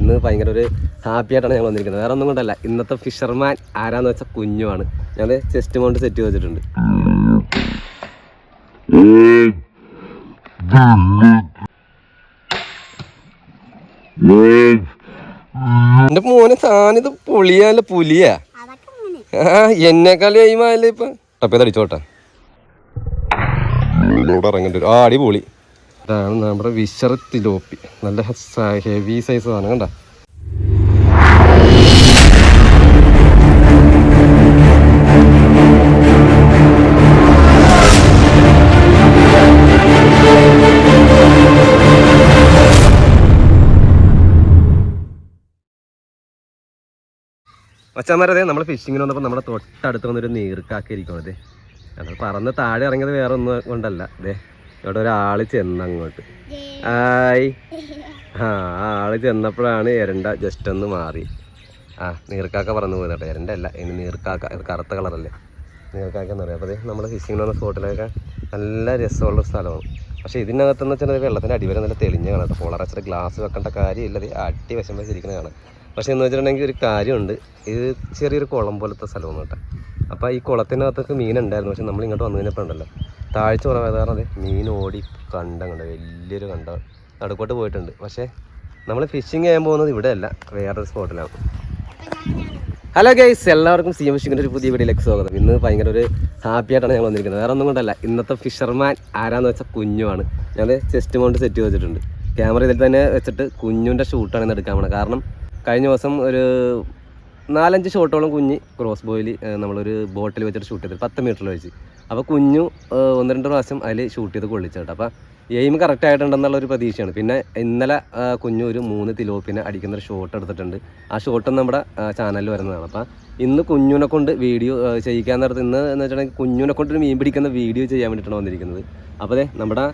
ഇന്ന് ഭയങ്കര ഒരു ഹാപ്പി ആയിട്ടാണ് ഞങ്ങൾ വന്നിരിക്കുന്നത്. വേറെ ഒന്നും കൊണ്ടല്ല. ഇന്നത്തെ ഫിഷർമാൻ ആരാന്ന് വെച്ചാൽ കുഞ്ഞുമാണ് ഞാൻ ചെസ്റ്റ് മൗണ്ട് സെറ്റ് ചെയ്ത് വെച്ചിട്ടുണ്ട്. എന്റെ മോനെ താനിത് പുളിയല്ല പുലിയാ? ആ എന്നെക്കാൾ കഴിയുമാല്ലേ ഇപ്പൊ? ടപ്പേത് അടിച്ചോട്ടെ ഇവിടെ ഇറങ്ങണ്ട ആ അടിപൊളി. ഇതാണ് നമ്മുടെ വിശർ തിലോപ്പി നല്ല ഹെവി സൈസ് സാധനം കണ്ട? മച്ചാമാരതെ നമ്മൾ ഫിഷിങ്ങിന് വന്നപ്പോൾ നമ്മുടെ തൊട്ടടുത്ത് വന്നൊരു നീർക്കാക്കിയിരിക്കണം അതെ പറന്ന് താഴെ ഇറങ്ങിയത് വേറെ ഒന്നും കൊണ്ടല്ല. അതെ ഇവിടെ ഒരാൾ ചെന്നങ്ങോട്ട്. ആയി ആ ആ ആൾ ചെന്നപ്പോഴാണ് എരണ്ട ജസ്റ്റ് ഒന്ന് മാറി. ആ നീർക്കാക്ക പറന്ന് പോയത് കേട്ടോ. എരണ്ട അല്ല ഇനി നീർക്കാക്ക. ഇത് കറുത്ത കളറല്ലേ. നീർക്കാക്ക എന്ന് പറയാം. അപ്പോൾ അതെ നമ്മൾ ഫിഷിങ്ങിന് വന്ന സ്പോട്ടിലൊക്കെ നല്ല രസമുള്ള സ്ഥലമാണ്. പക്ഷേ ഇതിനകത്തെന്ന് വെച്ചാൽ വെള്ളത്തിന്റെ അടിവരെ നല്ല തെളിഞ്ഞ കാണാം കേട്ടോ. പോളറച്ചിട്ട് ഗ്ലാസ് വെക്കേണ്ട കാര്യമില്ല. ഇത് അടി വശം വെച്ചിരിക്കുന്ന കാണാം. പക്ഷേ എന്ന് വെച്ചിട്ടുണ്ടെങ്കിൽ ഒരു കാര്യമുണ്ട്. ഇത് ചെറിയൊരു കുളം പോലത്തെ സ്ഥലമാണ് കേട്ടോ. അപ്പോൾ ഈ കുളത്തിനകത്തൊക്കെ മീനുണ്ടായിരുന്നു പക്ഷെ നമ്മൾ ഇങ്ങോട്ട് വന്നു കഴിഞ്ഞപ്പോൾ ഉണ്ടല്ലോ. താഴ്ച കുറവായത് കാരണം മീൻ ഓടി കണ്ടം കണ്ട വലിയൊരു കണ്ടം നടുക്കോട്ട് പോയിട്ടുണ്ട്. പക്ഷേ നമ്മൾ ഫിഷിങ് ചെയ്യാൻ പോകുന്നത് ഇവിടെയല്ല. വേറൊരു സ്പോട്ടിലാണ്. ഹലോ ഗൈസ് എല്ലാവർക്കും സി എം ഫിഷിങ്ങിന്റെ ഒരു പുതിയ വീഡിയോയിലേക്ക് സ്വാഗതം. ഇന്ന് ഭയങ്കര ഒരു ഹാപ്പി ആയിട്ടാണ് ഞങ്ങൾ വന്നിരിക്കുന്നത്. വേറെ ഒന്നും കൊണ്ടല്ല. ഇന്നത്തെ ഫിഷർമാൻ ആരാന്ന് വെച്ചാൽ കുഞ്ഞുമാണ് ഞാൻ ചെസ്റ്റ് മൗണ്ട് സെറ്റ് വെച്ചിട്ടുണ്ട്. ക്യാമറ ഇതിൽ തന്നെ വെച്ചിട്ട് കുഞ്ഞുന്റെ ഷൂട്ടാണ് ഇന്ന് എടുക്കാൻ പോണത്. കാരണം കഴിഞ്ഞ ദിവസം ഒരു നാലഞ്ച് ഷോട്ടോളം കുഞ്ഞ് ക്രോസ് ബോയിൽ നമ്മളൊരു ബോട്ടിൽ വെച്ചിട്ട് ഷൂട്ട് ചെയ്തു പത്ത് മീറ്ററിൽ വെച്ച് അപ്പോൾ കുഞ്ഞു ഒന്ന് രണ്ട് പ്രാവശ്യം അതിൽ ഷൂട്ട് ചെയ്ത് കൊള്ളിച്ചു കേട്ടോ. അപ്പോൾ എയിം കറക്റ്റ് ആയിട്ടുണ്ടെന്നുള്ള ഒരു പ്രതീക്ഷയാണ്. പിന്നെ ഇന്നലെ കുഞ്ഞു ഒരു മൂന്ന് തിലോപ്പിനെ അടിക്കുന്ന ഒരു ഷോട്ട് എടുത്തിട്ടുണ്ട്. ആ ഷോട്ട് നമ്മുടെ ചാനലിൽ വരുന്നതാണ്. അപ്പോൾ ഇന്ന് കുഞ്ഞുനെ കൊണ്ട് വീഡിയോ ചെയ്യിക്കാൻ നേരത്ത് ഇന്ന് എന്ന് വെച്ചിട്ടുണ്ടെങ്കിൽ കുഞ്ഞുനെ കൊണ്ട് ഒരു മീൻ പിടിക്കുന്ന വീഡിയോ ചെയ്യാൻ വേണ്ടിയിട്ടാണ് വന്നിരിക്കുന്നത്. അപ്പോൾ അതെ നമ്മുടെ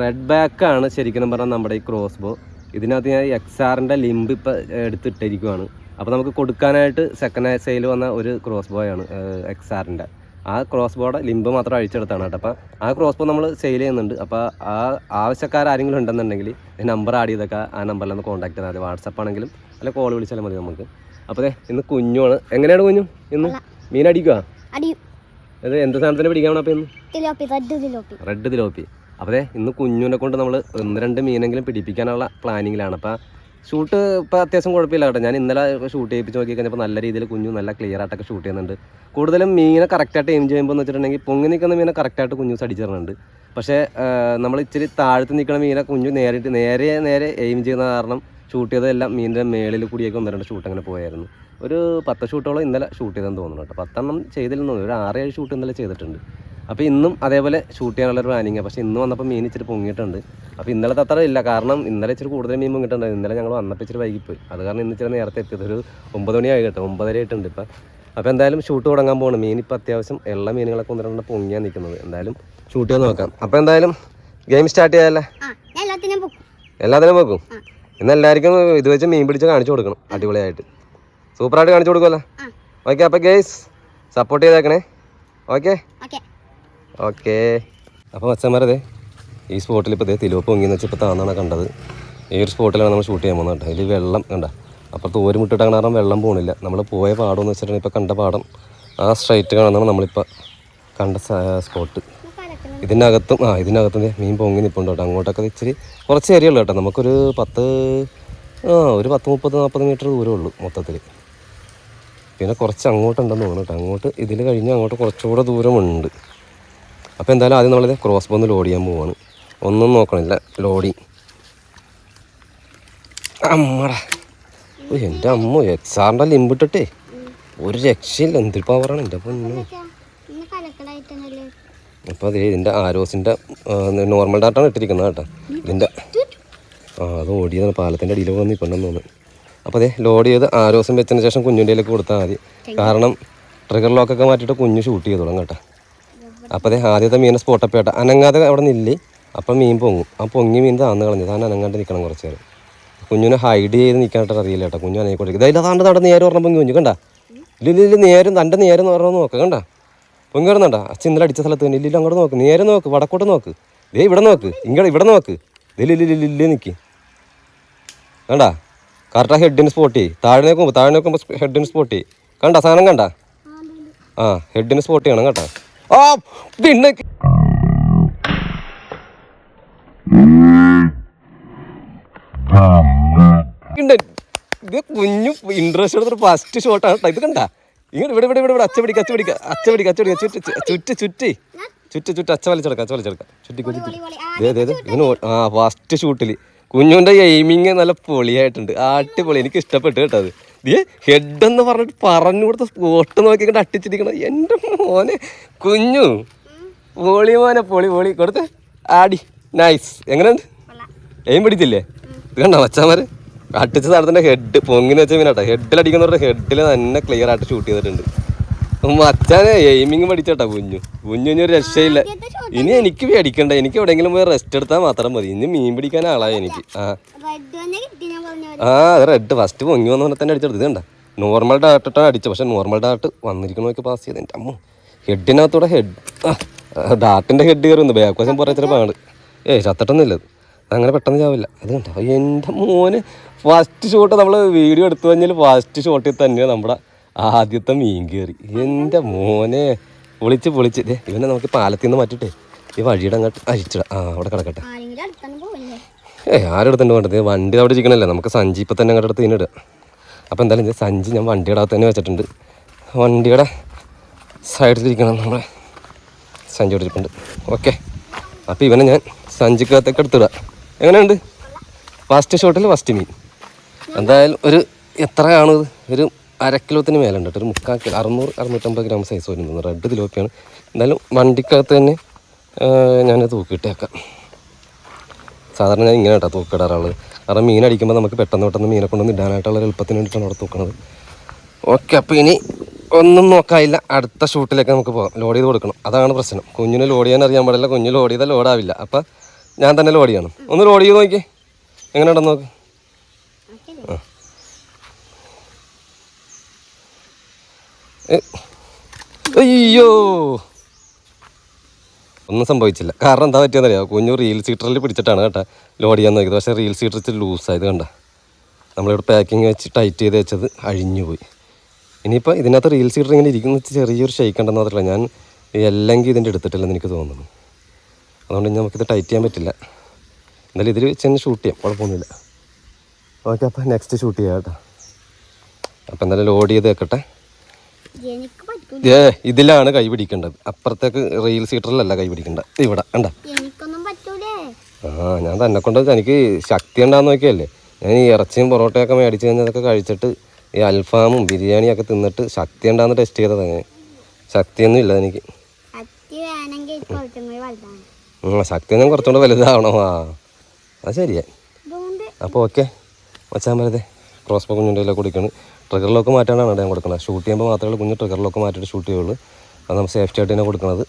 റെഡ് ബാക്കാണ് ശരിക്കും പറഞ്ഞാൽ നമ്മുടെ ഈ ക്രോസ് ബോ ഇതിനകത്ത് ഞാൻ എക്സ് ആറിന്റെ ലിമ്പ് ഇപ്പം എടുത്തിട്ടിരിക്കുവാണ്. അപ്പോൾ നമുക്ക് കൊടുക്കാനായിട്ട് സെക്കൻഡ് ഹാൻഡ് സെയിൽ വന്ന ഒരു ക്രോസ് ബോയാണ് എക്സ് ആറിന്റെ ആ ക്രോസ് ബോർഡ് ലിമ്പ് മാത്രം അഴിച്ചെടുത്താണ് കേട്ടോ. അപ്പോൾ ആ ക്രോസ് ബോ നമ്മൾ സെയിൽ ചെയ്യുന്നുണ്ട്. അപ്പോൾ ആ ആവശ്യക്കാർ ആരെങ്കിലും ഉണ്ടെന്നുണ്ടെങ്കിൽ നമ്പർ ആഡ് ചെയ്തൊക്കെ ആ നമ്പറിൽ ഒന്ന് കോൺടാക്ട് ചെയ്താൽ മതി. വാട്സപ്പ് ആണെങ്കിലും അല്ല കോൾ വിളിച്ചാലും മതി നമുക്ക്. അപ്പോൾ അതെ ഇന്ന് കുഞ്ഞുമാണ് എങ്ങനെയാണ് കുഞ്ഞു ഇന്ന്? മീൻ അടിക്കുക അടി. എന്ത് സാധനത്തിന് പിടിക്കാൻ അപ്പോൾ ഇന്ന്? Red tilapia. അപ്പോൾ ഇന്ന് കുഞ്ഞുവിനെ കൊണ്ട് നമ്മൾ ഒന്ന് രണ്ട് മീനെങ്കിലും പിടിപ്പിക്കാനുള്ള പ്ലാനിങ്ങിലാണ് അപ്പോൾ ഷൂട്ട് ഇപ്പോൾ അത്യാവശ്യം കുഴപ്പമില്ല കേട്ടോ. ഞാൻ ഇന്നലെ ഷൂട്ട് ചെയ്യിപ്പിച്ച് നോക്കി കഴിഞ്ഞപ്പോൾ നല്ല രീതിയിൽ കുഞ്ഞു നല്ല ക്ലിയർ ആയിട്ടൊക്കെ ഷൂട്ട് ചെയ്യുന്നുണ്ട്. കൂടുതലും മീനെ കറക്റ്റായിട്ട് എയിം ചെയ്യുമ്പോൾ എന്ന് വെച്ചിട്ടുണ്ടെങ്കിൽ പൊങ്ങി നിൽക്കുന്ന മീനെ കറക്റ്റായിട്ട് കുഞ്ഞു അടിച്ചു പക്ഷേ നമ്മൾ ഇച്ചിരി താഴത്ത് നിൽക്കുന്ന മീനെ കുഞ്ഞു നേരിട്ട് നേരെ നേരെ എയിം ചെയ്യുന്ന കാരണം ഷൂട്ട് ചെയ്തതെല്ലാം മീനിന്റെ മേളിൽ കൂടിയൊക്കെ ഒന്ന് രണ്ട് ഷൂട്ട് അങ്ങനെ പോയായിരുന്നു. ഒരു പത്ത് ഷൂട്ടോളം ഇന്നലെ ഷൂട്ട് ചെയ്തെന്ന് തോന്നുന്നു കേട്ടോ. പത്തെണ്ണം ചെയ്തില്ലെന്ന് തോന്നുന്നു. ഒരു ആറേഴ് ഷൂട്ട് ഇന്നലെ ചെയ്തിട്ടുണ്ട്. അപ്പോൾ ഇന്നും അതേപോലെ ഷൂട്ട് ചെയ്യാനുള്ള ഒരു പ്ലാനിങ് പക്ഷേ ഇന്ന് വന്നപ്പോൾ മീൻ ഇച്ചിരി പൊങ്ങിയിട്ടുണ്ട്. അപ്പോൾ ഇന്നലത്തെ അത്ര ഇല്ല. കാരണം ഇന്നലെ ഇച്ചിരി കൂടുതൽ മീൻ പൊങ്ങിയിട്ടുണ്ട് ഇന്നലെ ഞങ്ങൾ വന്നപ്പോൾ ഇച്ചിരി വൈകിപ്പോയി. അത് കാരണം ഇന്ന് ഇച്ചിരി നേരത്തെ എത്തിയത്. ഒരു ഒമ്പത് മണിയായി കേട്ടോ. ഒമ്പതര ആയിട്ടുണ്ട് ഇപ്പം. അപ്പോൾ എന്തായാലും ഷൂട്ട് തുടങ്ങാൻ പോകണം മീൻ ഇപ്പോൾ അത്യാവശ്യം എല്ലാ മീനുകളൊക്കെ ഒന്ന് രണ്ടെണ്ണം പൊങ്ങിയാണ് നിൽക്കുന്നത് എന്തായാലും ഷൂട്ട് ചെയ്യാൻ നോക്കാം. അപ്പോൾ എന്തായാലും ഗെയിം സ്റ്റാർട്ട് ചെയ്യാല്ലേ? എല്ലാത്തിനും പോക്കും. വെക്കും ഇന്ന് എല്ലാവർക്കും ഇത് വെച്ച് മീൻ പിടിച്ച് കാണിച്ചു കൊടുക്കണം. അടിപൊളിയായിട്ട്. സൂപ്പറായിട്ട് കാണിച്ചു കൊടുക്കുമല്ലോ ഓക്കെ അപ്പോൾ ഗെയ്സ് സപ്പോർട്ട് ചെയ്തേക്കണേ. Okay okay. അപ്പോൾ അച്ഛന്മാരതെ ഈ സ്പോട്ടിൽ ഇപ്പോൾ ഇതേ തിലോപ്പ് പൊങ്ങിയെന്ന് വെച്ചാൽ ഇപ്പോൾ താന്നാണ് കണ്ടത്. ഈ ഒരു സ്പോട്ടിലാണ് നമ്മൾ ഷൂട്ട് ചെയ്യാൻ പോകുന്നത് ഇതിൽ വെള്ളം കണ്ട. അപ്പുറത്ത് ഒരു മുട്ടിട്ട് കാരണം വെള്ളം പോകണില്ല നമ്മൾ പോയ പാടം എന്ന് വെച്ചിട്ടുണ്ടെങ്കിൽ ഇപ്പോൾ കണ്ട പാടം. ആ സ്ട്രൈറ്റ് കാണുന്നതാണ് നമ്മളിപ്പോൾ കണ്ട സ്പോട്ട്. ഇതിനകത്തും ആ ഇതിനകത്തും മീൻ പൊങ്ങി നിൽപ്പുണ്ട് കേട്ടോ. അങ്ങോട്ടൊക്കെ ഇച്ചിരി കുറച്ച് ഏരിയ ഉള്ളൂ കേട്ടോ. നമുക്കൊരു പത്ത് ആ ഒരു പത്ത് മുപ്പത് നാൽപ്പത് മീറ്റർ ദൂരമേ ഉള്ളൂ മൊത്തത്തിൽ പിന്നെ കുറച്ച് അങ്ങോട്ടുണ്ടെന്ന് തോന്നുന്നു കേട്ടോ. അങ്ങോട്ട് ഇതിൽ കഴിഞ്ഞ് അങ്ങോട്ട് കുറച്ചുകൂടെ ദൂരമുണ്ട്. അപ്പോൾ എന്തായാലും ആദ്യം നമ്മളിത് ക്രോസ് ബോന്ന് ലോഡ് ചെയ്യാൻ പോവാണ്. ഒന്നും നോക്കണില്ല. ലോഡിങ് അമ്മടാ. ഓ എന്റെ അമ്മ എക്സാറിന്റെ ലിമ്പിട്ടിട്ടേ ഒരു രക്ഷയില്ല. എന്തൊരു പവറാണ് എന്റെ പൊന്നു. അപ്പോൾ അതേ ഇതിന്റെ ആരോസിന്റെ നോർമൽ ഡാറ്റാണ് ഇട്ടിരിക്കുന്നത് കേട്ടോ. ഇതിന്റെ ആ അത് ഓടിയതാണ്. പാലത്തിന്റെ അടിയിൽ വന്ന് ഇപ്പം തോന്നുന്നു. അപ്പോൾ അതെ ലോഡ് ചെയ്ത് ആരോസം വെച്ചതിന് ശേഷം കുഞ്ഞിന്റെ കൊടുത്താൽ മതി. കാരണം ട്രിഗർ ലോക്കൊക്കെ മാറ്റിയിട്ട് കുഞ്ഞ് ഷൂട്ട് ചെയ്ത് തുടങ്ങും കേട്ടോ. അപ്പോൾ അതേ ആദ്യത്തെ മീനെ സ്പോട്ടപ്പ് കേട്ടോ അനങ്ങാതെ അവിടെ നില്ലേ. അപ്പം മീൻ പൊങ്ങും. ആ പൊങ്ങി മീൻ താന്ന് കളഞ്ഞു. താൻ അനങ്ങാണ്ട് നിൽക്കണം കുറച്ച് നേരം. കുഞ്ഞിനെ ഹൈഡ് ചെയ്ത് നിൽക്കാനായിട്ട് അറിയില്ല കേട്ടോ. കുഞ്ഞു അനങ്ങിക്കൊണ്ടിരിക്കും ഇതായാലും താണ്ട് താണ്ട് നേരെ പറഞ്ഞ പൊങ്ങി കുഞ്ഞു കണ്ട? ഇല്ല ഇല്ല നേരം തന്റെ നേരം എന്ന് പറഞ്ഞാൽ നോക്ക്. കണ്ട? പൊങ്ങി കിടന്നണ്ട അച്ഛൻ ഇന്നലെ അടിച്ച സ്ഥലത്ത് തന്നെ ഇല്ല അങ്ങോട്ട് നോക്ക്. നേരെ നോക്ക് വടക്കോട്ട് നോക്ക്. ദേ ഇവിടെ നോക്ക്. ഇങ്ങോട്ട് ഇവിടെ നോക്ക്. ഇതിലില്ലില്ലില്ലേ നിൽക്ക് കണ്ടാ? കറക്റ്റാ ഹെഡിന് സ്പോട്ട് ചെയ്യ്. താഴെ നോക്കുമ്പോൾ താഴെ നോക്കുമ്പോൾ ഹെഡിന് സ്പോട്ട് ചെയ്യ്. കണ്ട? സാധനം കണ്ട? ആ ഹെഡിന് സ്പോട്ട് ചെയ്യണം കേട്ടോ. ആ പിന്നെ കുഞ്ഞു ഇൻട്രസ്റ്റ് എടുത്തിട്ട് ഫസ്റ്റ് ഷോട്ടാണ് ഇത് കണ്ട? ഇങ്ങനെ ഇവിടെ ഇവിടെ ഇവിടെ അച്ച പിടിക്കുക അച്ച പിടിക്കുക അച്ച പിടിക്കുക അച്ച പിടിക്കുക ചുറ്റി ചുറ്റി ചുറ്റി ചുറ്റി ചുറ്റി അച്ച വലിച്ചെടുക്കാം അച്ച വലിച്ചെടുക്കാം. ചുറ്റി ചുറ്റി ദേ ദേ ഇവന് ആ ഫസ്റ്റ് ഷൂട്ടിൽ കുഞ്ഞുന്റെ എയിമിങ് നല്ല പൊളിയായിട്ടുണ്ട്. അടിപൊളി. എനിക്ക് ഇഷ്ടപ്പെട്ടു കേട്ടോ അത്. ദേ ഹെഡ് എന്ന് പറഞ്ഞിട്ട് പറഞ്ഞു കൊടുത്ത സ്പോട്ട് നോക്കി കണ്ട് അട്ടിച്ചിരിക്കണം എന്റെ മോനെ കുഞ്ഞു. പൊളി മോനെ പൊളി പൊളി കൊടുത്ത്. ആടി നൈസ് എങ്ങനെയുണ്ട്? എയിം പിടിച്ചില്ലേ? ഇത് കണ്ടോ മച്ചാമാര്? അട്ടിച്ച് നടത്തിന്റെ ഹെഡ് പൊങ്ങിന് വെച്ച മീനാട്ടോ. ഹെഡിൽ അടിക്കുന്നവരുടെ ഹെഡിൽ തന്നെ ക്ലിയർ ആയിട്ട് ഷൂട്ട് ചെയ്തിട്ടുണ്ട്. മച്ചാനെ എയിമിങ് പഠിച്ചോട്ടാ കുഞ്ഞു. കുഞ്ഞു ഒരു രക്ഷയില്ല. ഇനി എനിക്ക് പേടിക്കണ്ട. എനിക്ക് എവിടെയെങ്കിലും പോയി റെസ്റ്റ് എടുത്താൽ മാത്രം മതി. ഇനി മീൻ പിടിക്കാൻ ആളായി എനിക്ക്. ആ. റെഡ് അത് ആ റെഡ് ഫസ്റ്റ് പൊങ്ങി വന്ന തന്നെ അടിച്ചെടുത്ത്. കണ്ട? നോർമൽ ഡാർട്ടിട്ടാണ് അടിച്ചത്. പക്ഷെ നോർമൽ ഡാർട്ട് വന്നിരിക്കണമൊക്കെ പാസ് ചെയ്ത് എന്റെ അമ്മ. ഹെഡിനകത്തൂടെ ഹെഡ് ഡാർട്ടിന്റെ ഹെഡ് കയറുന്നു ബാക്ക് വശം പുറം ഇച്ചിരി പാട് ഏയ് ചത്തട്ടൊന്നുമില്ല അത്. അങ്ങനെ പെട്ടെന്ന് ചാവില്ല. അത് കണ്ടോ? എന്റെ മോന് ഫസ്റ്റ് ഷോട്ട് നമ്മൾ വീഡിയോ എടുത്തു കഴിഞ്ഞാൽ ഫസ്റ്റ് ഷോട്ടിൽ തന്നെയാണ് നമ്മുടെ ആദ്യത്തെ മീൻ കയറി എന്റെ മോനെ. പൊളിച്ച് പൊളിച്ച് ഇവനെ നമുക്ക് പാലത്തിൽ നിന്ന് മാറ്റിട്ടെ ഈ വഴിയുടെ അങ്ങോട്ട് അഴിച്ചിട. ആ അവിടെ കിടക്കട്ടെ. ഏ ആരെടുത്തുണ്ട് വേണ്ടത്. വണ്ടി അവിടെ ഇരിക്കണല്ലേ. നമുക്ക് സഞ്ചി ഇപ്പം തന്നെ അങ്ങോട്ട് അടുത്ത് ഇതിനിടുക അപ്പോൾ എന്തായാലും ഇത് സഞ്ചി ഞാൻ വണ്ടിയുടെ അകത്ത് തന്നെ വെച്ചിട്ടുണ്ട്. വണ്ടിയുടെ സൈഡിലിരിക്കണം നമ്മളെ സഞ്ചി കൊടുത്തിട്ടുണ്ട് ഓക്കെ. അപ്പോൾ ഇവനെ ഞാൻ സഞ്ചിക്കകത്തേക്ക് എടുത്തിടുക എങ്ങനെയുണ്ട്? ഫസ്റ്റ് ഷോട്ടിൽ ഫസ്റ്റ് മീൻ. എന്തായാലും ഒരു എത്രയാണ് ഇത്? ഒരു അര കിലോത്തിന് മേലുണ്ട് കേട്ടോ. ഒരു മുക്കാൽ കിലോ അറുന്നൂറ് അറുന്നൂറ്റമ്പത് ഗ്രാം സൈസ് വരുന്നത്. റെഡ് തിലോപ്പിയാണ് എന്തായാലും വണ്ടിക്കകത്ത് തന്നെ ഞാനത് തൂക്കിയിട്ടേക്കാം. സാധാരണ ഞാൻ ഇങ്ങനെ കേട്ടോ തൂക്കിടാറുള്ളത്. കാരണം മീൻ അടിക്കുമ്പോൾ നമുക്ക് പെട്ടെന്ന് പെട്ടെന്ന് മീനെ കൊണ്ടൊന്ന് ഇടാനായിട്ടുള്ള എളുപ്പത്തിന് വേണ്ടിയിട്ടാണ് അവിടെ തൂക്കണത്. ഓക്കെ അപ്പോൾ ഇനി ഒന്നും നോക്കാനില്ല. അടുത്ത ഷൂട്ടിലേക്ക് നമുക്ക് പോകാം. ലോഡ് ചെയ്ത് കൊടുക്കണം. അതാണ് പ്രശ്നം. കുഞ്ഞിന് ലോഡ് ചെയ്യാൻ അറിയാൻ പാടില്ല. കുഞ്ഞ് ലോഡ് ചെയ്താൽ ലോഡാവില്ല അപ്പം ഞാൻ തന്നെ ലോഡ് ചെയ്യണം. ഒന്ന് ലോഡ് ചെയ്ത് നോക്കിയേ. എങ്ങനെ ഉണ്ടെന്ന് നോക്ക്. ആ. അയ്യോ. ഒന്നും സംഭവിച്ചില്ല. കാരണം എന്താ പറ്റിയെന്നറിയാം? കുഞ്ഞു റീൽ സീറ്ററിൽ പിടിച്ചിട്ടാണ് കേട്ടോ. ലോഡ് ചെയ്യാൻ നോക്കിയത്. പക്ഷേ റീൽ സീറ്റർ ഇച്ചിരി ലൂസായത് കണ്ട. നമ്മളിവിടെ പാക്കിങ് വെച്ച് ടൈറ്റ് ചെയ്ത് വെച്ചത് അഴിഞ്ഞുപോയി ഇനിയിപ്പോൾ ഇതിനകത്ത് റീൽ സീറ്റർ ഇങ്ങനെ ഇരിക്കുന്ന ചെറിയൊരു ഷെയ്ക്ക് ഉണ്ടെന്ന് മാത്രമല്ല ഞാൻ എല്ലെങ്കിൽ ഇതിന്റെ എടുത്തിട്ടില്ലെന്ന് എനിക്ക് തോന്നുന്നു. അതുകൊണ്ട് ഇനി നമുക്കിത് ടൈറ്റ് ചെയ്യാൻ പറ്റില്ല. എന്നാലും ഇതിൽ വെച്ച് തന്നെ ഷൂട്ട് ചെയ്യാം. കുഴപ്പമൊന്നുമില്ല. ഓക്കെ അപ്പോൾ നെക്സ്റ്റ് ഷൂട്ട് ചെയ്യാം കേട്ടോ. അപ്പോൾ എന്തായാലും ലോഡ് ചെയ്ത് വെക്കട്ടെ. ഏ ഇതിലാണ് കൈ പിടിക്കേണ്ടത്. അപ്പുറത്തേക്ക് റെയിൽ സീറ്ററിലല്ല കൈ പിടിക്കേണ്ടത്. ഇവിടെ കണ്ട. ആ ഞാൻ തന്നെ കൊണ്ട് എനിക്ക് ശക്തി ഉണ്ടാന്ന് നോക്കിയല്ലേ. ഞാൻ ഈ ഇറച്ചിയും പൊറോട്ടയൊക്കെ മേടിച്ച് കഴിഞ്ഞതൊക്കെ കഴിച്ചിട്ട് ഈ അൽഫാമും ബിരിയാണിയൊക്കെ തിന്നിട്ട് ശക്തി ഉണ്ടാന്ന് ടെസ്റ്റ് ചെയ്തതാണ് ഞാൻ. ശക്തിയൊന്നും ഇല്ല എനിക്ക്. ശക്തി ഞാൻ കുറച്ചുകൂടെ വലുതാവണോ? ആ അത് ശരിയാ. അപ്പോൾ ഓക്കെ വച്ചാൽ പറ്റേ ക്രോസ് ബോ കുഞ്ഞിന്റെ കൊടുക്കണം. ട്രിഗർ ലോക്ക് മാറ്റാനാണ് ഞാൻ കൊടുക്കുന്നത്. ഷൂട്ട് ചെയ്യുമ്പോൾ മാത്രമേ കുഞ്ഞ് ട്രിഗർ ലോക്ക് മാറ്റിയിട്ട് ഷൂട്ട് ചെയ്യുള്ളൂ. അത് നമ്മൾ സേഫ്റ്റി ആയിട്ട് തന്നെ കൊടുക്കുന്നത്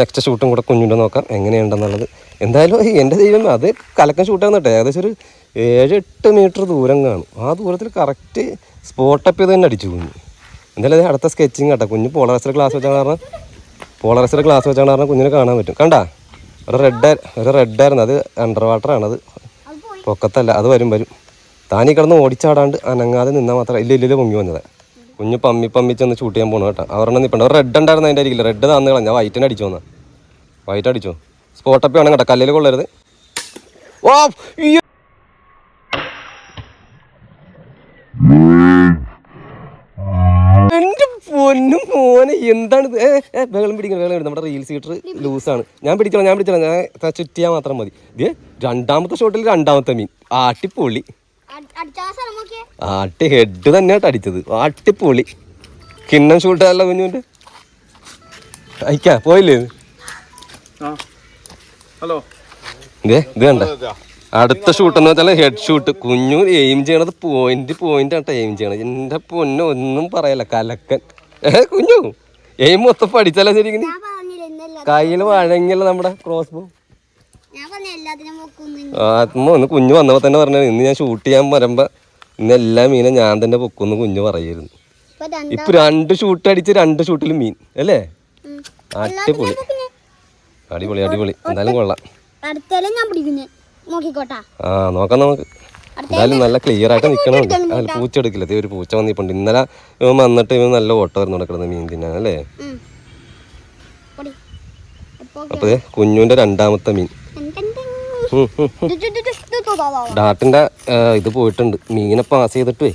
നെക്സ്റ്റ് ഷൂട്ടും കൂടെ കുഞ്ഞിന്റെ നോക്കാം എങ്ങനെയുണ്ടെന്നുള്ളത്. എന്തായാലും എന്റെ ദൈവം അത് കലക്കം ഷൂട്ടാണ് കേട്ടോ ഏകദേശം ഒരു ഏഴ് എട്ട് മീറ്റർ ദൂരം കാണും. ആ ദൂരത്തിൽ കറക്റ്റ് സ്പോട്ടപ്പ് ചെയ്ത് തന്നെ അടിച്ചു കുഞ്ഞ്. എന്തായാലും അത് അടുത്ത സ്കെച്ചിങ് കേട്ടോ കുഞ്ഞ് പോളറസ്റ്റർ ക്ലാസ് വെച്ചാണ് കാരണം പോളറസ്റ്റർ ക്ലാസ് വെച്ചാണ് കാരണം കുഞ്ഞിനെ കാണാൻ പറ്റും. കണ്ടാ? ഒരു റെഡ് ഒരു റെഡായിരുന്നു അത് അണ്ടർ വാട്ടറാണ് അത് അത് പൊക്കത്തല്ല. അത് വരും വരും. താനീ കിടന്ന് ഓടിച്ചാടാണ്ട് അനങ്ങാതെ നിന്നാൽ മാത്രം. ഇല്ല ഇല്ല പൊങ്ങി വന്നത്. കുഞ്ഞ് പമ്മി പമ്മി പമ്മിച്ചൊന്ന് ഷൂട്ട് ചെയ്യാൻ പോണു കേട്ടോ. അവരെണ്ണം നിൽപ്പുണ്ട് റെഡ് ഉണ്ടായിരുന്നു അതിന്റെ ആയിരിക്കില്ല റെഡ് താന്ന് കളഞ്ഞ. വൈറ്റിനെ അടിച്ചു വന്നാ. വൈറ്റ് അടിച്ചോ. സ്പോട്ടപ്പ് വേണം കേട്ടോ. കല്ലിൽ കൊള്ളരുത്. മോനെ എന്താണ് നമ്മുടെ റീൽ സീറ്റർ ലൂസാണ് ഞാൻ പിടിച്ചോളാം ഞാൻ പിടിച്ചോളാം. ഞാൻ ചുറ്റിയാ മാത്രം മതി. രണ്ടാമത്തെ ഷോട്ടിൽ രണ്ടാമത്തെ മീൻ. ആട്ടിപ്പൊളി ആട്ടി ഹെഡ് തന്നെ അടിച്ചത്. ആട്ടിപ്പൊളി കിണ്ണം ഷൂട്ടല്ല കുഞ്ഞുണ്ട്. അയക്കാ പോയില്ലേ ഇത്? ഹലോ. ഇതേ ഇത് കണ്ട. അടുത്ത ഷൂട്ട് എന്ന് വെച്ചാൽ ഹെഡ് ഷൂട്ട് കുഞ്ഞു എയിം ചെയ്യണത് പോയിന്റ് പോയിന്റ് ആട്ടോ എയിം ചെയ്യണത്. എന്റെ പൊന്നു ഒന്നും പറയല്ല കലക്കൻ. ഏ കുഞ്ഞു? എയിം മൊത്തം പഠിച്ചാലോ ശരിക്കും? ഞാൻ പറഞ്ഞില്ല ഇന്നല്ല. കയ്യിൽ വഴങ്ങിയല്ലോ നമ്മുടെ ക്രോസ് ബോ ഞാൻ പറഞ്ഞ എല്ലാത്തിനും പൊക്കുന്നു ആത്മ ഒന്ന് കുഞ്ഞു വന്നപ്പോ തന്നെ പറഞ്ഞു ഇന്ന് ഞാൻ ഷൂട്ട് ചെയ്യാൻ വരുമ്പോ ഇന്ന് എല്ലാ മീനും ഞാൻ തന്നെ പൊക്കുമെന്ന് കുഞ്ഞു പറയായിരുന്നു ഇപ്പൊ രണ്ട് ഷൂട്ട് അടിച്ച് രണ്ട് ഷൂട്ടിൽ മീൻ അല്ലേ. അടിപൊളി. അടിപൊളി അടിപൊളി. എന്തായാലും കൊള്ളാം. ആ നോക്കാം നമുക്ക്. എന്തായാലും നല്ല ക്ലിയർ ആയിട്ട് നിൽക്കണുണ്ട് അതിൽ പൂച്ച എടുക്കില്ല. ഒരു പൂച്ച വന്നിപ്പുണ്ട് ഇന്നലെ ഇവൻ വന്നിട്ട് ഇവൻ നല്ല ഓട്ടം വരുന്നു നടക്കുന്നത് മീൻ തിന്നാൻ അല്ലേ? അപ്പൊ കുഞ്ഞുവിന്റെ രണ്ടാമത്തെ മീൻ. ഉം. ഇത് പോയിട്ടുണ്ട്. മീനെ പാസ് ചെയ്തിട്ടേ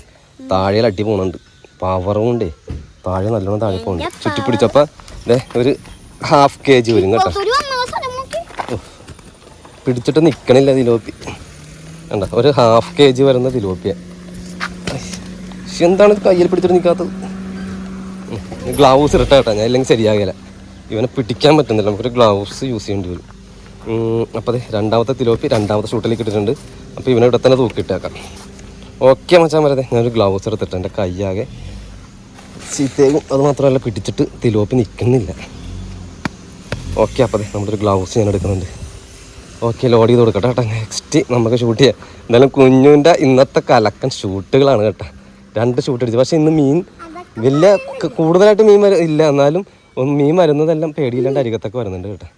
താഴെ അടി പോകുന്നുണ്ട് പവറും കൊണ്ടേ താഴെ നല്ലോണം താഴെ പോകുന്നുണ്ട് ചുറ്റി പിടിച്ചപ്പോൾ ദേ ഒരു ഹാഫ് കെ ജി വരും കേട്ടോ. പിടിച്ചിട്ട് നിക്കണില്ല തിലോപ്പി. വേണ്ട ഒരു ഹാഫ് കെ ജി വരുന്ന തിലോപ്പിയ. എന്താണ് കയ്യിൽ പിടിച്ചിട്ട് നിൽക്കാത്തത് ഗ്ലൗസ് ഇരട്ട കേട്ടോ ഞാൻ ഇല്ലെങ്കിൽ ശരിയാകില്ല ഇവനെ പിടിക്കാൻ പറ്റുന്നില്ല നമുക്കൊരു ഗ്ലൗസ് യൂസ് ചെയ്യേണ്ടി വരും. അപ്പോൾ അതെ രണ്ടാമത്തെ തിലോപ്പി രണ്ടാമത്തെ ഷൂട്ടിലേക്ക് ഇട്ടിട്ടുണ്ട്. അപ്പോൾ ഇവനെ ഇവിടെ തന്നെ തൂക്കിയിട്ടേക്കാം. ഓക്കെ മച്ചാൻ വരതെ ഞാനൊരു ഗ്ലൗസ് എടുത്തിട്ട് എന്റെ കൈയാകെ ചീത്തയും അത് മാത്രമല്ല പിടിച്ചിട്ട് തിലോപ്പി നിൽക്കുന്നില്ല ഓക്കെ അപ്പോൾ അതെ നമ്മളൊരു ഗ്ലൗസ് ഞാൻ എടുക്കുന്നുണ്ട്. ഓക്കെ ലോഡ് ചെയ്ത് കൊടുക്കട്ടെ കേട്ടോ. നെക്സ്റ്റ് നമുക്ക് ഷൂട്ട് ചെയ്യാം. എന്തായാലും കുഞ്ഞുവിന്റെ ഇന്നത്തെ കലക്കൻ ഷൂട്ടുകളാണ് കേട്ടോ. രണ്ട് ഷൂട്ട് അടിച്ചു. പക്ഷേ ഇന്ന് മീൻ വലിയ കൂടുതലായിട്ട് മീൻ ഇല്ല. എന്നാലും മീൻ വരുന്നതെല്ലാം പേടിയില്ലാണ്ട് അരികത്തൊക്കെ വരുന്നുണ്ട് കേട്ടോ.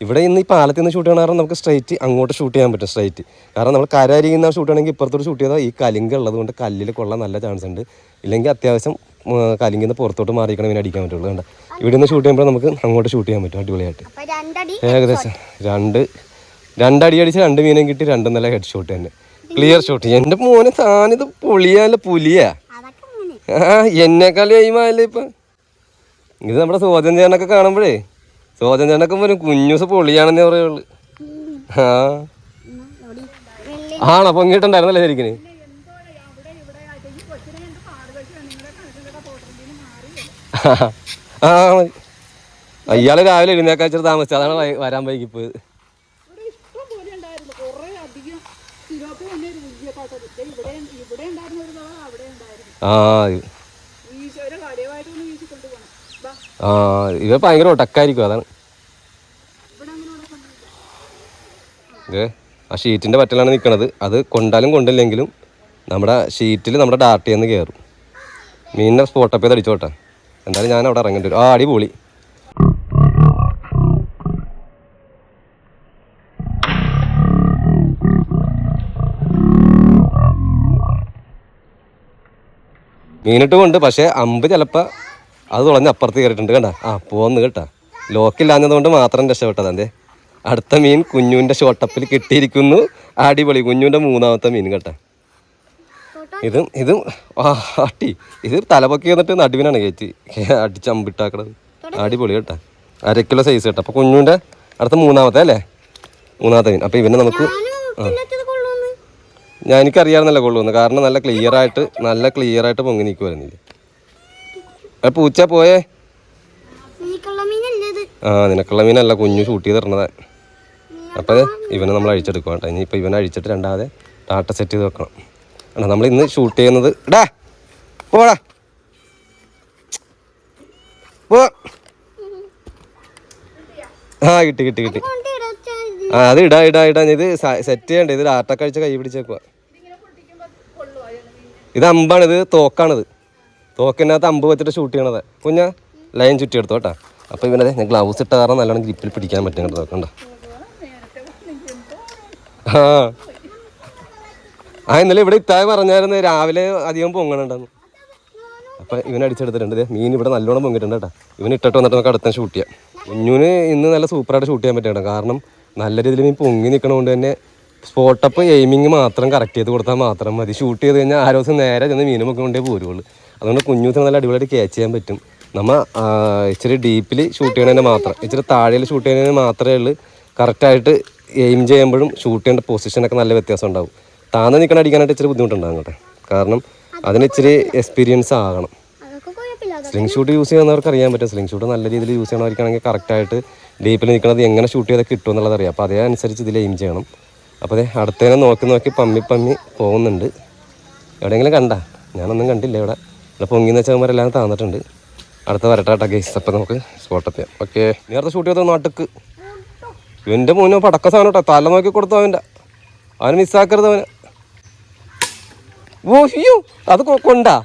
ഇവിടെ ഇന്ന് ഈ പാലത്തിൽ നിന്ന് ഷൂട്ട് ചെയ്യണ കാരണം നമുക്ക് സ്ട്രൈറ്റ് അങ്ങോട്ട് ഷൂട്ട് ചെയ്യാൻ പറ്റും സ്ട്രൈറ്റ് കാരണം നമ്മൾ കരാരിയിൽ അരിയുന്ന ഷൂട്ട് ചെയ്യണമെങ്കിൽ ഇപ്പുറത്തോട്ട് ഷൂട്ട് ചെയ്താൽ ഈ കലിങ്ക് ഉള്ളത് കൊണ്ട് കല്ലിൽ കൊള്ളാൻ നല്ല ചാൻസ് ഉണ്ട്. ഇല്ലെങ്കിൽ അത്യാവശ്യം കലിങ്കിൽ നിന്ന് പുറത്തോട്ട് മാറിക്കണം ഇങ്ങനെ അടിക്കാൻ പറ്റുള്ളൂ കണ്ട? ഇവിടെ നിന്ന് ഷൂട്ട് ചെയ്യുമ്പോൾ നമുക്ക് അങ്ങോട്ട് ഷൂട്ട് ചെയ്യാൻ പറ്റും അടിപൊളിയായിട്ട്. ഏകദേശം രണ്ട് രണ്ടടി അടിച്ച് രണ്ട് മീനും കിട്ടി രണ്ടും നല്ല ഹെഡ് ഷോട്ട് തന്നെ. ക്ലിയർ ഷോട്ട് എന്റെ മോനെ താനിത് പൊളിയല്ല പുലിയാ? ആ എന്നെക്കാളും എയിമായല്ലേ ഇപ്പൊ? ഇത് നമ്മുടെ ചേട്ടനൊക്കെ കാണുമ്പോഴേ സോജൻ ചേട്ടനൊക്കെ പോലും കുഞ്ഞൂസ് പൊളിയാണെന്നേ പറയുള്ളൂ. ആ. ആണോ? പൊങ്ങിയിട്ടുണ്ടായിരുന്നല്ലേ ശരിക്കും ആ. അയാൾ രാവിലെ എഴുന്നേക്കാച്ചിട്ട് താമസിച്ചു അതാണ് വരാൻ വൈകിപ്പോയത് പോയത് ആ ഇത്- ആ ഇവ ഭയങ്കര ഒട്ടക്കായിരിക്കും അതാണ്. ഇത് ആ ഷീറ്റിന്റെ പറ്റലാണ് നിൽക്കുന്നത് അത് കൊണ്ടാലും കൊണ്ടില്ലെങ്കിലും നമ്മുടെ ഷീറ്റിൽ നമ്മുടെ ഡാർട്ടിൽ നിന്ന് കയറും മീനിനെ സ്പോട്ടപ്പ് ചെയ്ത് അടിച്ചോട്ടെ എന്തായാലും ഞാൻ അവിടെ ഇറങ്ങേണ്ടി വരും. ആ അടിപൊളി. മീനിട്ട് കൊണ്ട് പക്ഷേ അമ്പ് ചിലപ്പോൾ അത് തുളഞ്ഞ് അപ്പുറത്ത് കയറിയിട്ടുണ്ട് കണ്ട? ആ പോന്ന് കേട്ടാ. ലോക്കില്ലാഞ്ഞതുകൊണ്ട് മാത്രം രക്ഷപ്പെട്ടത് എന്തേ? അടുത്ത മീൻ കുഞ്ഞുവിന്റെ ഷോട്ടപ്പിൽ കിട്ടിയിരിക്കുന്നു. അടിപൊളി. കുഞ്ഞുവിന്റെ മൂന്നാമത്തെ മീൻ കേട്ടാ. ഇതും ഇതും ആ അട്ടി. ഇത് തലപൊക്കി വന്നിട്ട് നടുവിനാണ് കയറ്റി. അടിച്ചമ്പിട്ടാക്കണത് അടിപൊളി കേട്ടാ. അര സൈസ് കേട്ടോ. അപ്പോൾ കുഞ്ഞുവിന്റെ അടുത്ത മൂന്നാമത്തെ അല്ലേ? മൂന്നാമത്തെ മീൻ. അപ്പോൾ ഇവനെ നമുക്ക് കൊള്ളുന്നു ഞാൻ എനിക്കറിയാമെന്നല്ല കൊള്ളുന്നു കാരണം നല്ല ക്ലിയർ ആയിട്ട് നല്ല ക്ലിയർ ആയിട്ട് പൊങ്ങി നിൽക്കുമായിരുന്നില്ല ആ പൂച്ച പോയേ. ആ നിനക്കുള്ള മീനല്ല കുഞ്ഞു ഷൂട്ട് ചെയ്ത് തരണതാ. അപ്പോൾ ഇവനെ നമ്മൾ അഴിച്ചെടുക്കുക കേട്ടോ. ഇനിയിപ്പോൾ ഇവനെ അഴിച്ചിട്ട് രണ്ടാമത് ടാട്ട സെറ്റ് ചെയ്ത് വെക്കണം. കേട്ടോ നമ്മൾ ഇന്ന് ഷൂട്ട് ചെയ്യുന്നത് ഇടാ പോടാ പോ. ആ കിട്ടി കിട്ടി കിട്ടി. ആ അത് ഇടാ ഇടാ ഇടാ. ഇത് സെറ്റ് ചെയ്യണ്ടേ. ഇത് ആട്ടൊക്കെ അഴിച്ച് കൈ പിടിച്ചേക്കുക ഇത് അമ്പാണ് ഇത് തോക്കാണിത്. തോക്കിനകത്ത് അമ്പ് വെച്ചിട്ട് ഷൂട്ട് ചെയ്യണത്. കുഞ്ഞ ലൈൻ ചുറ്റി എടുത്തു കേട്ടോ അപ്പോൾ ഇവനതെ ഞാൻ ഗ്ലൗസ് ഇട്ട കാരണം നല്ലോണം ഗ്രിപ്പിൽ പിടിക്കാൻ പറ്റും കേട്ടോ നോക്കണ്ട ആ. ഇന്നലെ ഇവിടെ ഇത്തായ പറഞ്ഞായിരുന്നു രാവിലെ അധികം പൊങ്ങണുണ്ടെന്ന്. അപ്പം ഇവൻ അടിച്ചെടുത്തിട്ടുണ്ട്. മീൻ ഇവിടെ നല്ലോണം പൊങ്ങിയിട്ടുണ്ട് കേട്ടോ ഇവൻ ഇട്ടിട്ട് വന്നിട്ട് നമുക്ക് അടുത്ത ഷൂട്ട് ചെയ്യാം. കുഞ്ഞുവിന് ഇന്ന് നല്ല സൂപ്പറായിട്ട് ഷൂട്ട് ചെയ്യാൻ പറ്റും കാരണം നല്ല രീതിയിൽ മീൻ പൊങ്ങി നിൽക്കണതുകൊണ്ട് തന്നെ സ്പോട്ടപ്പ് എയിമിങ് മാത്രം കറക്റ്റ് ചെയ്ത് കൊടുത്താൽ മാത്രം മതി. ഷൂട്ട് ചെയ്ത് കഴിഞ്ഞാൽ ആ ദിവസം നേരെ ചെന്ന് മീനും ഒക്കെ കൊണ്ടേ പോരുള്ളൂ. അതുകൊണ്ട് കുഞ്ഞൂത്തിന് നല്ല അടിപൊളിയായിട്ട് ക്യാച്ച് ചെയ്യാൻ പറ്റും. നമ്മ ആ, ഇച്ചിരി ഡീപ്പിൽ ഷൂട്ട് ചെയ്യണതിന് മാത്രം. ഇച്ചിരി താഴെയിൽ ഷൂട്ട് ചെയ്യുന്നതിന് മാത്രമേ ഉള്ളൂ. കറക്റ്റായിട്ട് എയിം ചെയ്യുമ്പോഴും ഷൂട്ട് ചെയ്യേണ്ട പൊസിഷനൊക്കെ നല്ല വ്യത്യാസം ഉണ്ടാവും. താന്ന് നിൽക്കണ അടിക്കാനായിട്ട് ഇച്ചിരി ബുദ്ധിമുട്ടുണ്ടാകും കേട്ടോ കാരണം അതിന് ഇച്ചിരി എക്സ്പീരിയൻസ് ആകണം. സ്ലിംഗ് ഷൂട്ട് യൂസ് ചെയ്യുന്നവർക്ക് അറിയാൻ പറ്റും. സ്ലിംഗ് ഷൂട്ട് നല്ല രീതിയിൽ യൂസ് ചെയ്യണവർക്കാണെങ്കിൽ കറക്റ്റായിട്ട് ഡീപ്പിൽ നിൽക്കുന്നത് എങ്ങനെ ഷൂട്ട് ചെയ്താൽ കിട്ടും എന്നുള്ളത് അറിയാം. അപ്പോൾ അതനുസരിച്ച് ഇതിൽ എയിം ചെയ്യണം. അപ്പോൾ അതെ അടുത്തേനെ നോക്കി നോക്കി പമ്മി പമ്മി പോകുന്നുണ്ട്. എവിടെയെങ്കിലും കണ്ട? ഞാനൊന്നും കണ്ടില്ല ഇവിടെ. ഇവിടെ പൊങ്ങിന്ന് എല്ലാം താന്നിട്ടുണ്ട്. അടുത്ത വരട്ടാട്ട ഗേസ് അപ്പം നമുക്ക് സ്പോട്ടപ്പ് ചെയ്യാം ഓക്കെ നേരത്തെ ഷൂട്ട് ചെയ്ത നാട്ടുക്ക് ഇവന്റെ മോനോ പടക്ക സാധനം കേട്ടോ തല നോക്കി കൊടുത്തു അവന്റെ അവന് മിസ്സാക്കരുത് അവന്. ഓ അത് കൊണ്ടാ?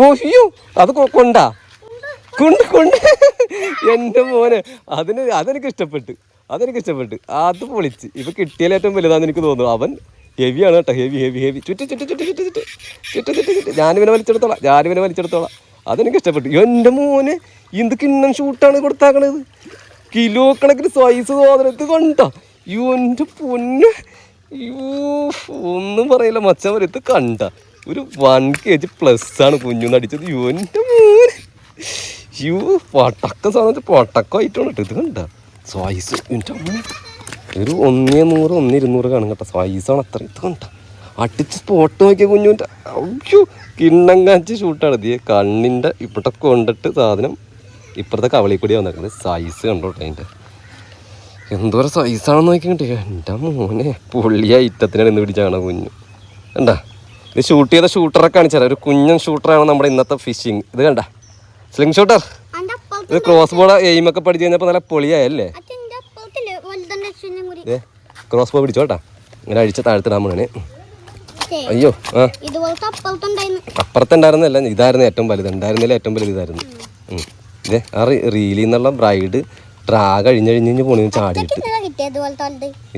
ഓ അത് കൊണ്ടാ? കൊണ്ട് കൊണ്ട്. എന്റെ മോനെ. അതിന് അതെനിക്ക് ഇഷ്ടപ്പെട്ട്. അതെനിക്ക് ഇഷ്ടപ്പെട്ടു. അത് പൊളിച്ച്. ഇപ്പൊ കിട്ടിയാൽ ഏറ്റവും വലുതാന്ന് എനിക്ക് തോന്നുന്നു. അവൻ ഹെവിയാണ് കേട്ടോ. ഹെവി ഹെവി ഹെവി ചുറ്റി ചുറ്റി ചുറ്റി ചുറ്റി ചുറ്റി. ചുറ്റി ചുറ്റി ചുറ്റി. ഞാനിവനെ വലിച്ചെടുത്തോളാം. ഞാനിവനെ വലിച്ചെടുത്തോളാം. അതെനിക്ക് ഇഷ്ടപ്പെട്ടു. എന്റെ മോനെ എന്ത് കിണ്ണം ഷൂട്ടാണ് കൊടുത്താക്കണത്. കിലോ കണക്കിന് സൈസ് കണ്ടോ? യോ എന്റെ പൊന്ന്. യോ ഒന്നും പറയില്ല. മച്ചാൻ വരത്ത് കണ്ട? ഒരു വൺ കെ ജി പ്ലസ് ആണ് കുഞ്ഞുന്ന് അടിച്ചത് എന്റെ മോനെ. യൂ പടക്കം സാധനം പടക്കമായിട്ടാണ് കേട്ടോ ഇത് കണ്ട? അമ്മ ഒരു ഒന്നേ നൂറ് ഒന്ന് ഇരുന്നൂറ് കാണും കേട്ടോ. സൈസാണ് അത്ര ഇത് കണ്ട അടിച്ച് സ്പോട്ട് നോക്കിയ കുഞ്ഞുന്റെ അയ്യോ കിണ്ണം കാഞ്ചി ഷൂട്ടാണ് ഇത് കണ്ണിന്റെ ഇവിടെ കൊണ്ടിട്ട് സാധനം ഇപ്പുറത്തെ കവളി കൂടി വന്നേക്കുന്നത് സൈസ് കണ്ടോട്ടെ അതിന്റെ എന്തോരം സൈസാണെന്ന് നോക്കിക്കണ്ടേ. എന്റെ മോനെ പുള്ളിയ ഐറ്റത്തിനാണ് ഇന്ന് പിടിച്ചാണ് കുഞ്ഞു. കണ്ടാ? ഇത് ഷൂട്ട് ചെയ്ത ഷൂട്ടറെ കാണിച്ചാൽ ഒരു കുഞ്ഞൻ ഷൂട്ടറാണ് നമ്മുടെ ഇന്നത്തെ ഫിഷിങ് ഇത് കണ്ട? സ്ലിംഗ് ഷൂട്ടർ ഇത് ക്രോസ് ബോൾ എയിം ഒക്കെ പഠിച്ചു കഴിഞ്ഞപ്പോ നല്ല പൊളിയായല്ലേ? ക്രോസ് ബോ പിടിച്ചോട്ടാ ഇങ്ങനെ അഴിച്ച താഴ്ത്തിടാൻ പോണേ അയ്യോ ആ. അപ്പുറത്തുണ്ടായിരുന്നല്ല ഇതായിരുന്നു ഏറ്റവും വലുത്. ഉണ്ടായിരുന്നില്ല ഏറ്റവും വലുത് ഇതായിരുന്നു. ഇതേ ആ റീലിൽ നിന്നുള്ള ബ്രൈഡ് ട്രാ കഴിഞ്ഞു കഴിഞ്ഞ് പോണി ചാടിയിട്ട്.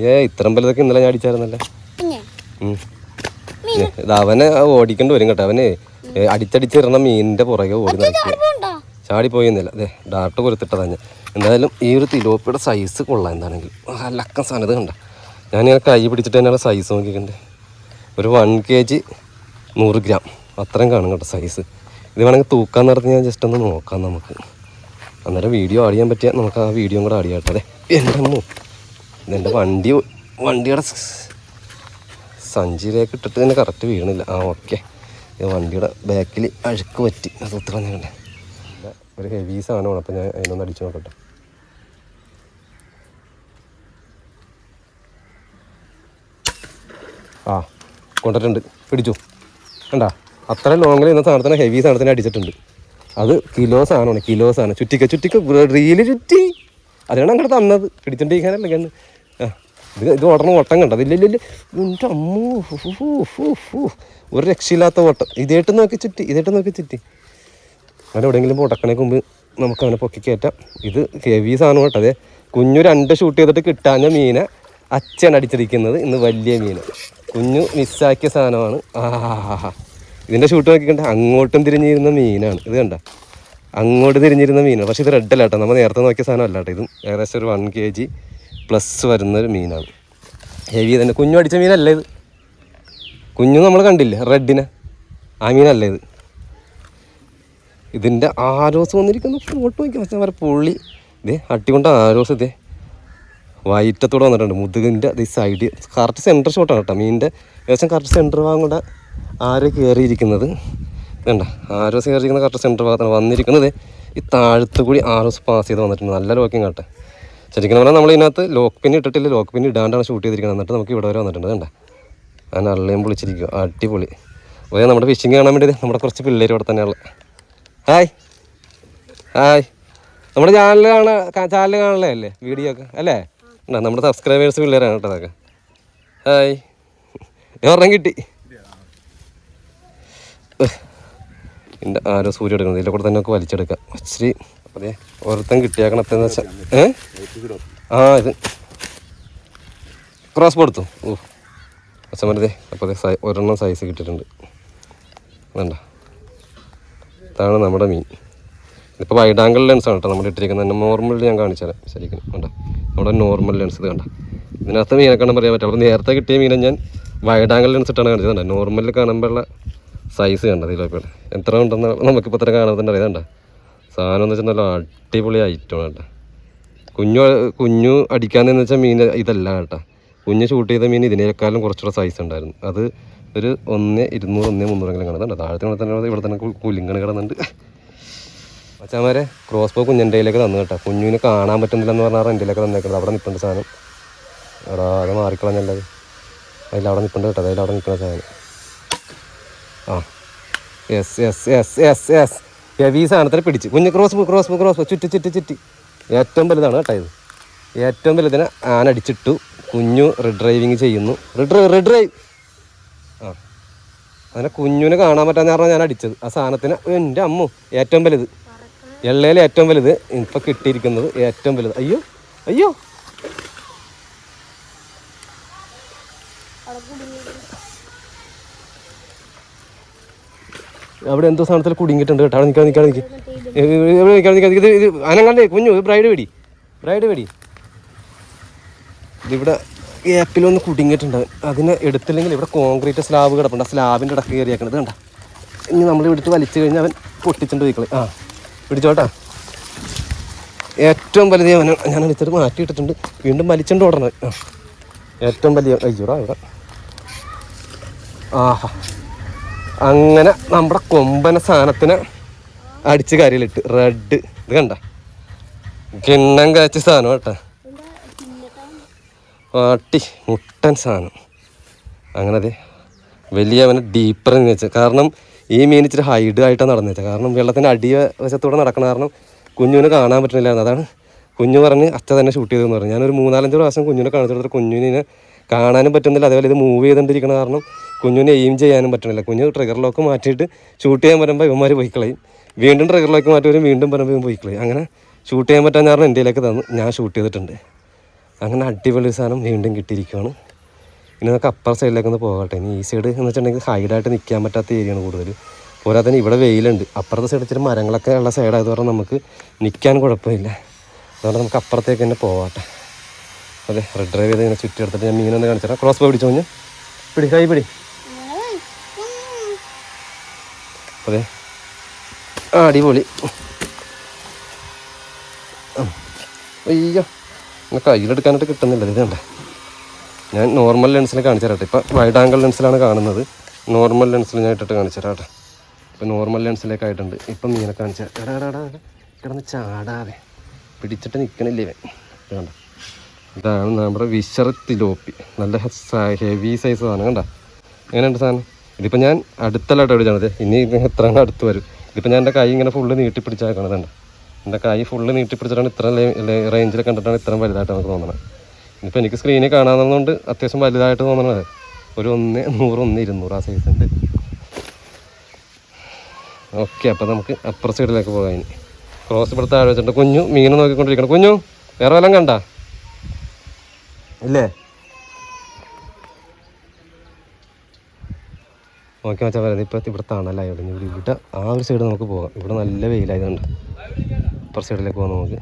ഏ ഇത്രയും വലുതൊക്കെ ഇന്നലെ ഞാൻ അടിച്ചായിരുന്നല്ലേ? അവനെ ഓടിക്കേണ്ടി വരും കേട്ടോ. അവന് അടിച്ചടിച്ചിരുന്ന മീനിന്റെ പുറകെ ഓടി നടക്കുക. പോണ്ടോ ചാടി പോയിന്നില്ല അതെ ഡാർട്ട് കൊടുത്തിട്ടതാ ഞാൻ. എന്തായാലും ഈ ഒരു തിലോപ്പിയുടെ സൈസ് കൊള്ളാം എന്താണെങ്കിൽ ലക്കം സാധനം കണ്ട. ഞാനിങ്ങനെ കൈ പിടിച്ചിട്ട് തന്നെയാണ് സൈസ് നോക്കിക്കണ്ടേ. ഒരു വൺ കെ ജി നൂറ് ഗ്രാം അത്രയും കാണും കേട്ടോ സൈസ് ഇത് വേണമെങ്കിൽ തൂക്കാൻ നടത്തി ഞാൻ ജസ്റ്റ് ഒന്ന് നോക്കാം നമുക്ക്. അന്നേരം വീഡിയോ ആഡ് ചെയ്യാൻ പറ്റിയാൽ നമുക്ക് ആ വീഡിയോ കൂടെ ആഡ് ചെയ്യട്ടെ അതെ എന്റെ അമ്മോ ഇതെന്റെ വണ്ടി വണ്ടിയുടെ സഞ്ചിയിലേക്ക് ഇട്ടിട്ട് തന്നെ കറക്റ്റ് വീണില്ല. ആ ഓക്കെ വണ്ടിയുടെ ബാക്കിൽ അഴുക്ക് പറ്റി. അത് ഉത്തരം കണ്ടേ. ഒരു ഹെവി സാധനമാണ്. അപ്പം ഞാൻ അതിനൊന്ന് അടിച്ചു നോക്കട്ടെ. ആ കൊണ്ടിട്ടുണ്ട്. പിടിച്ചു. കണ്ടാ? അത്ര ലോങ്ങിൽ ഇന്ന സാധനത്തിന് ഹെവി സാധനത്തിന് അടിച്ചിട്ടുണ്ട്. അത് കിലോ സാധനമാണ് കിലോ സാധനം. ചുറ്റിക്ക ചുറ്റിക്ക റീൽ ചുറ്റി. അതിനാണ് അങ്ങോട്ട് തന്നത്. പിടിച്ചിട്ടിരിക്കാനല്ലേ കണ്ണ്. ഇത് ഇത് ഓടണം ഓട്ടം കണ്ടത് ഇല്ല ഇല്ല ഇല്ല എന്റെ അമ്മൂ. ഒരു രക്ഷയില്ലാത്ത ഓട്ടം. ഇതേട്ട് നോക്കി ചുറ്റി ഇതേട്ട് നോക്കി ചുറ്റി. അങ്ങനെ എവിടെയെങ്കിലും പൊട്ടക്കണേക്ക് മുമ്പ് നമുക്ക് അവനെ പൊക്കി കയറ്റാം. ഇത് ഹെവി സാധനം കേട്ടോ. അതെ കുഞ്ഞു രണ്ട് ഷൂട്ട് ചെയ്തിട്ട് കിട്ടാഞ്ഞ മീനെ അച്ഛൻ അടിച്ചിരിക്കുന്നത് ഇന്ന് വലിയ മീൻ കുഞ്ഞു മിസ്സാക്കിയ സാധനമാണ്. ആ ഇതിന്റെ ഷൂട്ട് നോക്കിക്കണ്ട. അങ്ങോട്ടും തിരിഞ്ഞിരുന്ന മീനാണ്. ഇത് കണ്ട. അങ്ങോട്ട് തിരിഞ്ഞിരുന്ന മീനാണ് പക്ഷേ ഇത് റെഡ് അല്ല കേട്ടോ. നമ്മൾ നേരത്തെ നോക്കിയ സാധനം അല്ല കേട്ടോ. ഇതും ഏകദേശം ഒരു വൺ കെ ജി പ്ലസ് വരുന്നൊരു മീനാണ്. ഹെവി തന്നെ. കുഞ്ഞു അടിച്ച മീനല്ല ഇത്. കുഞ്ഞു നമ്മൾ കണ്ടില്ല? റെഡിനെ ആ മീനല്ല ഇത്. ഇതിന്റെ ആരോസ് വന്നിരിക്കുന്നു. ഫോട്ടോ നോക്കി വെച്ചാൽ വരെ പുള്ളി. ഇതേ അട്ടിക്കൊണ്ട് ആരോസ് ഇതേ വയറ്റത്തോടെ വന്നിട്ടുണ്ട്. മുതുകിന്റെ ഈ സൈഡ് കറക്റ്റ് സെന്റർ ഷോട്ടാണ് കേട്ടോ. മീനിന്റെ ഏകദേശം കറക്റ്റ് സെന്റർ ഭാഗം കൂടെ ആരോ കയറിയിരിക്കുന്നത് വേണ്ട ആരോസ് കയറിയിരിക്കുന്ന കറക്റ്റ് സെന്റർ ഭാഗത്താണ് വന്നിരിക്കുന്നത്. ഈ താഴത്ത് കൂടി ആരോസ് പാസ് ചെയ്ത് വന്നിട്ടുണ്ട്. നല്ല ലോക്കിങ് കേട്ടോ. ശരിക്കും പറഞ്ഞാൽ നമ്മൾ ഇതിനകത്ത് ലോക്ക് പിൻ ഇട്ടിട്ടില്ല. ലോക്ക് പിൻ ഇടാണ്ടാണ് ഷൂട്ട് ചെയ്തിരിക്കുന്നത്. എന്നിട്ട് നമുക്ക് ഇവിടെ വരെ വന്നിട്ടുണ്ട്. വേണ്ട ഞാൻ അള്ളയും പൊളിച്ചിരിക്കും അടിപൊളി. അപ്പോൾ നമ്മുടെ ഫിഷിങ് കാണാൻ വേണ്ടി നമ്മുടെ കുറച്ച് പിള്ളേർ ഇവിടെ തന്നെയുള്ള ഹായ്. ഹായ്. നമ്മുടെ ചാനൽ കാണാ ചാനൽ കാണലേ അല്ലേ വീഡിയോ ഒക്കെ അല്ലേ? ഉണ്ടോ? നമ്മുടെ സബ്സ്ക്രൈബേഴ്സ് പിള്ളേരാണ് കേട്ടോ അതൊക്കെ. ഹായ്. ഒരെണ്ണം കിട്ടി. എന്റെ ആരോ സൂര്യ എടുക്കുന്നത് ഇതിന്റെ കൂടെ തന്നെ ഒക്കെ വലിച്ചെടുക്കാം. ഇച്ചിരി അതെ ഓരോരുത്തൻ കിട്ടിയാക്കണത്തെന്ന് വെച്ചാൽ ഏ? ആ ഇത്. ക്രോസ് കൊടുത്തു ഓ. അച്ഛൻ വരുതേ അപ്പോൾ ഒരെണ്ണം സൈസ് കിട്ടിയിട്ടുണ്ട്. വേണ്ട. ഇതാണ് നമ്മുടെ മീൻ. ഇപ്പോൾ വൈഡ് ആംഗിൾ ലെൻസാണ് കേട്ടോ നമ്മൾ ഇട്ടിരിക്കുന്നത്. തന്നെ നോർമൽ ഞാൻ കാണിച്ചാൽ ശരിക്കും കണ്ട? നമ്മുടെ നോർമൽ ലെൻസ് ഇത് കണ്ട? ഇതിനകത്ത് മീനെ കാണാൻ പറയാൻ പറ്റില്ല അപ്പോൾ നേരത്തെ കിട്ടിയ മീനെ ഞാൻ വൈഡ് ആംഗിൾ ലെൻസ് ഇട്ടാണ് കാണിച്ചത് നോർമലിൽ കാണുമ്പോഴുള്ള സൈസ് കണ്ടത് ഇതിലൊക്കെ എത്ര ഉണ്ടെന്ന് നമുക്കിപ്പോൾ ഇത്ര കാണാൻ തന്നെ അറിയാം സാധനം എന്ന് വെച്ചാൽ നല്ല അടിപൊളി ഐറ്റമാണ് കേട്ടോ. കുഞ്ഞു കുഞ്ഞു അടിക്കാന്ന് വെച്ചാൽ മീൻ ഇതല്ല കേട്ടോ. കുഞ്ഞ് ഷൂട്ട് ചെയ്ത മീൻ ഇതിനേക്കാളും കുറച്ചുകൂടെ സൈസ് ഉണ്ടായിരുന്നു. അത് ഒരു ഒന്ന് ഇരുന്നൂറ് ഒന്നേ മുന്നൂറെങ്കിലും കിടന്നുണ്ട് താഴത്തെ തന്നെ ഇവിടെ തന്നെ കുലിങ്ങനെ കിടന്നുണ്ട് അച്ഛന്മാരെ ക്രോസ് ബോ കുഞ്ഞന്റെയിലേക്ക് തന്നു കേട്ടോ. കുഞ്ഞിന് കാണാൻ പറ്റുന്നില്ല എന്ന് പറഞ്ഞാൽ എന്റെയിലേക്ക് തന്നേക്കുന്നത് അവിടെ നിൽപ്പുണ്ട് സാധനം. എടാ അത് മാറിക്കളഞ്ഞല്ലത് അതിൽ അവിടെ നിൽപ്പുണ്ട് കേട്ടോ. അതിൽ അവിടെ നിൽക്കുന്ന സാധനം. ആ. Yes yes yes yes yes heavy സാധനത്തിന് പിടിച്ച്. കുഞ്ഞ് ക്രോസ് ക്രോസ് ക്രോസ് ചുറ്റി ചുറ്റി ചുറ്റി. ഏറ്റവും വലുതാണ് കേട്ടോ ഇത്. ഏറ്റവും വലുതിനെ ആനടിച്ചിട്ടു കുഞ്ഞു റിഡ്രൈവിങ് ചെയ്യുന്നു. റിഡ്രൈവ് റിഡ്രൈവ്. അങ്ങനെ കുഞ്ഞുനെ കാണാൻ പറ്റാന്ന് പറഞ്ഞാൽ ഞാൻ അടിച്ചത്. ആ സാധനത്തിന് എന്റെ അമ്മു ഏറ്റവും വലുത്. എള്ളയിൽ ഏറ്റവും വലുത്. ഇപ്പം കിട്ടിയിരിക്കുന്നത് ഏറ്റവും വലുത്. അയ്യോ അയ്യോ. അവിടെ എന്തോ സാധനത്തിൽ കുടുങ്ങിയിട്ടുണ്ട് കേട്ടോ. അവിടെ നിൽക്കാൻ നിൽക്കാൻ നിൽക്കി ഇവിടെ നിൽക്കാൻ നിൽക്കാൻ ഇത് അനങ്ങാണ്ടേ കുഞ്ഞു ബ്രൈഡ് പേടി ബ്രൈഡ് പേടി ഇതിവിടെ ഗ്യാപ്പിലൊന്ന് കുടുങ്ങിയിട്ടുണ്ട്. അതിനെ എടുത്തില്ലെങ്കിൽ ഇവിടെ കോൺക്രീറ്റ് സ്ലാബ് കിടപ്പുണ്ട്. ആ സ്ലാബിന്റെ ഇടയ്ക്ക് കയറിയേക്കണത് കണ്ട? ഇനി നമ്മൾ ഇവിടുത്തെ വലിച്ചു കഴിഞ്ഞാൽ അവൻ പൊട്ടിച്ചിട്ട് പോയിക്കളെ. ആ പിടിച്ചോട്ടാ. ഏറ്റവും വലിയ അവൻ ഞാൻ എടുത്തിട്ട് മാറ്റിയിട്ടിട്ടുണ്ട്. വീണ്ടും വലിച്ചുകൊണ്ട് ഓടണത്. ആ ഏറ്റവും വലിയ അയ്യോടാ ഇവിടെ ആഹാ. അങ്ങനെ നമ്മുടെ കൊമ്പന സാധനത്തിന് അടിച്ച് കരയിലിട്ട്. റെഡ്. ഇത് കണ്ട? കിണ്ണം കാച്ച സാധനം കേട്ടോ. ആട്ടി മുട്ടൻ സാധനം. അങ്ങനെ അതെ വലിയ അവനെ ഡീപ്പർ എന്ന് വെച്ചാൽ കാരണം ഈ മീൻ ഇച്ചിരി ഹൈഡ് ആയിട്ടാണ് നടന്നു വെച്ചാൽ കാരണം വെള്ളത്തിന്റെ അടിയ വശത്തൂടെ നടക്കണ കാരണം കുഞ്ഞുവിനെ കാണാൻ പറ്റുന്നില്ലായിരുന്നു. അതാണ് കുഞ്ഞു പറഞ്ഞ് അച്ഛ തന്നെ ഷൂട്ട് ചെയ്തതെന്ന് പറഞ്ഞു. ഞാനൊരു മൂന്നാലഞ്ച് പ്രാവശ്യം കുഞ്ഞിനെ കാണിച്ചു കൊടുത്തിട്ട് കുഞ്ഞിനെ കാണാനും പറ്റുന്നില്ല. അതേപോലെ ഇത് മൂവ് ചെയ്തുകൊണ്ടിരിക്കണ കാരണം കുഞ്ഞിനെ എയിം ചെയ്യാനും പറ്റുന്നില്ല. കുഞ്ഞ് ട്രിഗർ ലോക്ക് മാറ്റിയിട്ട് ഷൂട്ട് ചെയ്യാൻ പറ്റുമ്പോൾ ഇവന്മാർ പോയി കളയും. വീണ്ടും ട്രിഗർ ലോക്ക് മാറ്റി വരും വീണ്ടും പറയുമ്പോൾ ഇവൻ പോയി കളയും. അങ്ങനെ ഷൂട്ട് ചെയ്യാൻ പറ്റാൻ കാരണം ഇന്ത്യയിലേക്ക് തന്നു. ഞാൻ ഷൂട്ട് ചെയ്തിട്ടുണ്ട്. അങ്ങനെ അടിപൊളി സാധനം വീണ്ടും കിട്ടിയിരിക്കുകയാണ് ഇനി നമുക്ക് അപ്പർ സൈഡിലേക്ക് ഒന്ന് പോകട്ടെ ഇനി ഈ സൈഡ് എന്ന് വെച്ചിട്ടുണ്ടെങ്കിൽ ഹൈഡായിട്ട് നിൽക്കാൻ പറ്റാത്ത ഏരിയയാണ് കൂടുതൽ പോരാതെ ഇവിടെ വെയിലുണ്ട്. അപ്പുറത്തെ സൈഡ് ഇച്ചിരി മരങ്ങളൊക്കെ ഉള്ള സൈഡായത് പറഞ്ഞാൽ നമുക്ക് നിൽക്കാൻ കുഴപ്പമില്ല. അതുകൊണ്ട് നമുക്ക് അപ്പുറത്തേക്ക് തന്നെ പോകട്ടെ അതെ റെഡ് ഡ്രൈവ് ചെയ്ത് ഇങ്ങനെ ചുറ്റി എടുത്തിട്ട് ഞാൻ മീനൊന്ന് കാണിച്ചു ക്രോസ് പോയി പിടിച്ചോ പിടി കൈ പിടി. അതെ. അടിപൊളി. അയ്യോ. കയ്യിലെടുക്കാനായിട്ട് കിട്ടുന്നില്ല. ഇത് കണ്ടേ. ഞാൻ നോർമൽ ലെൻസിൽ കാണിച്ചു തരാട്ടെ. ഇപ്പം വൈഡ് ആംഗിൾ ലെൻസിലാണ് കാണുന്നത്. നോർമൽ ലെൻസിൽ ഞാൻ ഇട്ടിട്ട് കാണിച്ചു തരാട്ടെ. ഇപ്പം നോർമൽ ലെൻസിലേക്ക് ആയിട്ടുണ്ട്. ഇപ്പം മീനെ കാണിച്ച എടാടാടാ എടാ എടാ എടാ. കിടന്ന് ചാടാതെ. പിടിച്ചിട്ട് നിൽക്കണില്ലേ ഇവൻ. കണ്ട? ഇതാണ് നമ്മുടെ വിശറത്തി ലോപ്പി നല്ല ഹെവി സൈസ് സാധനം കണ്ട? എങ്ങനെയുണ്ട് സാധനം? ഇതിപ്പോൾ ഞാൻ അടുത്തല്ലാട്ടോ പിടിച്ചാണത് ഇനി എത്ര അടുത്ത് വരും. ഇതിപ്പോൾ ഞാൻ എന്റെ കൈ ഇങ്ങനെ ഫുള്ള് നീട്ടി കാണുന്നുണ്ട് എന്റെ കൈ ഫുള്ള് നീട്ടിപ്പിടിച്ചിട്ടാണ് ഇത്ര റേഞ്ചിൽ കണ്ടിട്ടാണ് ഇത്രയും വലുതായിട്ട് നമുക്ക് തോന്നണത് ഇനിയിപ്പോൾ എനിക്ക് സ്ക്രീനിൽ കാണാമെന്നുകൊണ്ട് അത്യാവശ്യം വലുതായിട്ട് തോന്നണത് ഒരു ഒന്ന് നൂറ് ഒന്ന് ഇരുന്നൂറ് ആ സൈസ് ഉണ്ട്. ഓക്കെ അപ്പോൾ നമുക്ക് അപ്പുറ സൈഡിലേക്ക് പോകാം ഇനി. ക്രോസ് ഇവിടെ താഴെ വെച്ചിട്ടുണ്ട്. കുഞ്ഞു മീനെ നോക്കിക്കൊണ്ടിരിക്കണം. കുഞ്ഞു വേറെ വല്ലതും കണ്ട? ഇല്ലേ? ഓക്കെ വെച്ചാൽ പറയുന്നത് ഇപ്പോൾ ഇവിടെ തണലായോണ്ട് ഇവിടെ ഇവിടെ ആ ഒരു സൈഡ് നമുക്ക് പോകാം. ഇവിടെ നല്ല വെയിലായതുകൊണ്ട്. അപ്പുറ സൈഡിലേക്ക് പോകാം നമുക്ക്.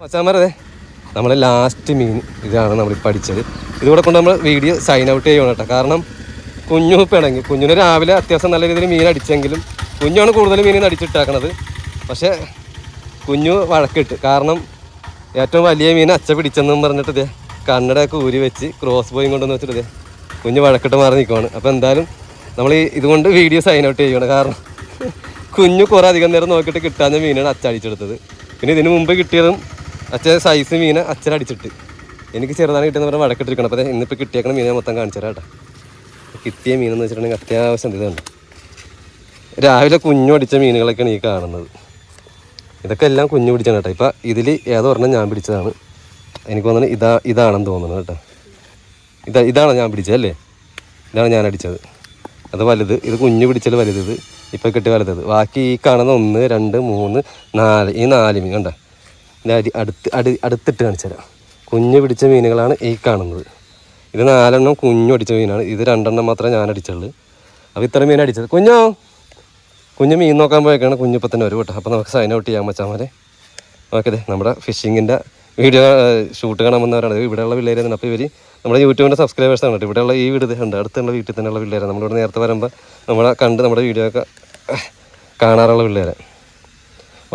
മച്ചാൻ പറയുന്നത് നമ്മൾ ലാസ്റ്റ് മീൻ ഇതാണ് നമ്മൾ പഠിച്ചത്. ഇതുകൂടെ കൊണ്ട് നമ്മൾ വീഡിയോ സൈൻ ഔട്ട് ചെയ്യണം കേട്ടോ. കാരണം കുഞ്ഞു പിണങ്ങി. കുഞ്ഞിന് രാവിലെ അത്യാവശ്യം നല്ല രീതിയിൽ മീൻ അടിച്ചെങ്കിലും കുഞ്ഞാണ് കൂടുതൽ മീൻ അടിച്ചിട്ടാക്കണത്. പക്ഷേ കുഞ്ഞു വഴക്കിട്ട്. കാരണം ഏറ്റവും വലിയ മീൻ അച്ച പിടിച്ചെന്നും പറഞ്ഞിട്ട് ഇതേ കണ്ണടയൊക്കെ ഊരി വെച്ച് ക്രോസ് ബോയും കൊണ്ടുവന്ന് വെച്ചിട്ട് ഇതേ കുഞ്ഞു വഴക്കിട്ട് മാറി നിൽക്കുവാണ് അപ്പോൾ എന്തായാലും നമ്മൾ ഈ ഇതുകൊണ്ട് വീഡിയോ സൈൻ ഔട്ട് ചെയ്യണം കാരണം കുഞ്ഞ് കുറേ അധികം നേരം നോക്കിയിട്ട് കിട്ടാഞ്ഞ മീനാണ് അച്ചടിച്ചെടുത്തത് പിന്നെ ഇതിന് മുമ്പ് കിട്ടിയതും അച്ഛൻ സൈസ് മീനെ അച്ഛനടിച്ചിട്ട് എനിക്ക് ചെറുതാണ് കിട്ടുന്ന പറഞ്ഞാൽ വഴക്കിട്ടിരിക്കണം. അപ്പോൾ ഇന്നിപ്പോൾ കിട്ടിയേക്കണ മീനെ മൊത്തം കാണിച്ചു തരാം കേട്ടോ. കിട്ടിയ മീനെന്ന് വെച്ചിട്ടുണ്ടെങ്കിൽ അത്യാവശ്യം ഇതുണ്ട്. രാവിലെ കുഞ്ഞു അടിച്ച മീനുകളൊക്കെയാണ് ഈ കാണുന്നത്. ഇതൊക്കെ എല്ലാം കുഞ്ഞു പിടിച്ചാണ് കേട്ടോ. ഇപ്പം ഇതിൽ ഏതോ ഒരെണ്ണം ഞാൻ പിടിച്ചതാണ്. എനിക്ക് തോന്നുന്നത് ഇതാ ഇതാണെന്ന് തോന്നുന്നത് കേട്ടോ. ഇതാ ഇതാണ് ഞാൻ പിടിച്ചത് അല്ലേ? ഇതാണ് ഞാൻ അടിച്ചത്. അത് വലുത് ഇത് കുഞ്ഞു പിടിച്ചാൽ വലുത് ഇത് ഇപ്പം കെട്ടി വലുത്. ബാക്കി ഈ കാണുന്ന ഒന്ന് രണ്ട് മൂന്ന് നാല് ഈ നാല് മീൻ കണ്ട. ഇതിന്റെ അടി അടുത്ത് അടി അടുത്തിട്ട് കാണിച്ചു തരാം. കുഞ്ഞു പിടിച്ച മീനുകളാണ് ഈ കാണുന്നത്. ഇത് നാലെണ്ണം കുഞ്ഞു അടിച്ച മീനാണ്. ഇത് രണ്ടെണ്ണം മാത്രമേ ഞാൻ അടിച്ചുള്ളൂ. അപ്പോൾ ഇത്ര മീൻ അടിച്ചത്. കുഞ്ഞോ? കുഞ്ഞ് മീൻ നോക്കാൻ പോയേക്കാണ്. കുഞ്ഞിപ്പോൾ തന്നെ വരും കേട്ടോ അപ്പോൾ നമുക്ക് സൈൻ ഔട്ട് ചെയ്യാൻ വെച്ചാൽ മതി ഓക്കെ നമ്മുടെ ഫിഷിങ്ങിന്റെ വീഡിയോ ഷൂട്ട് കാണാൻ വന്നവരാണ്. ഇവിടെയുള്ള പിള്ളേരെ അപ്പോൾ ഇവർ നമ്മുടെ യൂട്യൂബിന്റെ സബ്സ്ക്രൈബേഴ്സ് ആണ് കേട്ടോ. ഇവിടെയുള്ള ഈ വീട് ഉണ്ട് അടുത്തുള്ള വീട്ടിൽ തന്നെയുള്ള പിള്ളേരാണ്. നമ്മളിവിടെ നേരത്തെ വരുമ്പോൾ നമ്മളെ കണ്ട് നമ്മുടെ വീഡിയോ ഒക്കെ കാണാറുള്ള പിള്ളേരെ.